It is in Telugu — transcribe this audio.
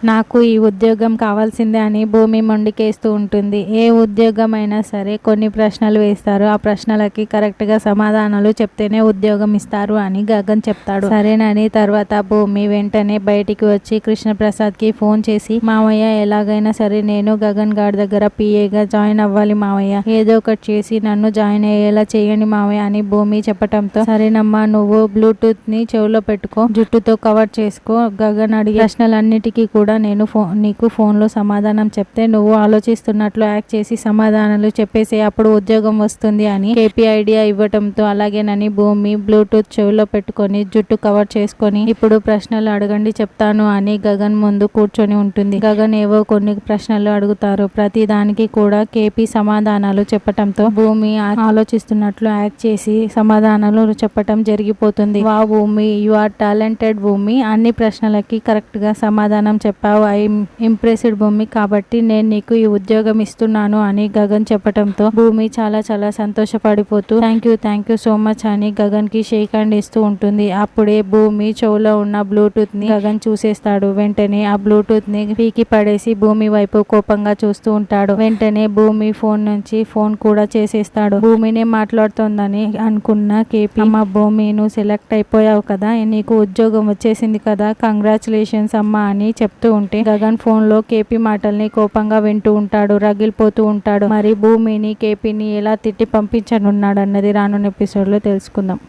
నాకు ఈ ఉద్యోగం కావాల్సిందే అని భూమి మొండికేస్తూ ఉంటుంది. ఏ ఉద్యోగం అయినా సరే కొన్ని ప్రశ్నలు వేస్తారు. ఆ ప్రశ్నలకి కరెక్ట్గా సమాధానాలు చెప్తేనే ఉద్యోగం ఇస్తారు అని గగన్ చెప్తాడు. సరేనని తర్వాత భూమి వెంటనే బయటికి వచ్చి కృష్ణప్రసాద్కి ఫోన్ చేసి మావయ్య ఎలాగైనా సరే నేను గగన్ గారి దగ్గర పిఏగా జాయిన్ అవ్వాలి మావయ్య. ఏదో ఒకటి చేసి నన్ను జాయిన్ అయ్యేలా చేయండి మావయ్య అని భూమి చెప్పటంతో సరేనమ్మా నువ్వు బ్లూటూత్ని చెవిలో పెట్టుకో జుట్టుతో కవర్ చేసుకో గగన్ అడిగే ప్రశ్నలన్నిటికీ కూడా నేను ఫో నీకు ఫోన్లో సమాధానం చెప్తే నువ్వు ఆలోచిస్తున్నట్లు యాక్ట్ చేసి సమాధానాలు చెప్పేసి అప్పుడు ఉద్యోగం వస్తుంది అని కేపీ ఐడియా ఇవ్వటంతో అలాగేనని భూమి బ్లూటూత్ చెవిలో పెట్టుకొని జుట్టు కవర్ చేసుకొని ఇప్పుడు ప్రశ్నలు అడగండి చెప్తాను అని గగన్ ముందు కూర్చొని ఉంటుంది. గగన్ ఏవో కొన్ని ప్రశ్నలు అడుగుతారు. ప్రతి దానికి కూడా కేపీ సమాధానాలు చెప్పటంతో భూమి ఆలోచిస్తున్నట్లు యాక్ట్ చేసి సమాధానాలు చెప్పటం జరిగిపోతుంది. వా భూమి యు ఆర్ టాలెంటెడ్ భూమి అన్ని ప్రశ్నలకి కరెక్ట్గా సమాధానం చెప్పావు ఐ ఇంప్రెస్డ్ భూమి కాబట్టి నేను నీకు ఈ ఉద్యోగం ఇస్తున్నాను అని గగన్ చెప్పటంతో భూమి చాలా చాలా సంతోషపడిపోతూ thank you thank you so much అని గగన్కి షేక్ హ్యాండ్ ఇస్తూ ఉంటుంది. అప్పుడే భూమి చెవులో ఉన్న బ్లూటూత్ని గగన్ చూసేస్తాడు. వెంటనే ఆ బ్లూటూత్ని పీకి పడేసి భూమి వైపు కోపంగా చూస్తూ ఉంటాడు. వెంటనే భూమి ఫోన్ నుంచి ఫోన్ కూడా చేసేస్తాడు. భూమిని మాట్లాడుతోందని అనుకున్న కేపీ అమ్మ భూమి నువ్వు సెలెక్ట్ అయిపోయావు కదా. నీకు ఉద్యోగం వచ్చేసింది కదా. కంగ్రాచులేషన్స్ అమ్మా అని చెప్తూ ఉంటే గగన్ ఫోన్లో కేపీ మాటల్ని కోపంగా వింటూ ఉంటాడు రగిలిపోతూ ఉంటాడు. మరి భూమిని కేపీని ఎలా తిట్టి పంపించనున్నాడు అన్నది రానున్న ఎపిసోడ్లో తెలుసుకుందాం.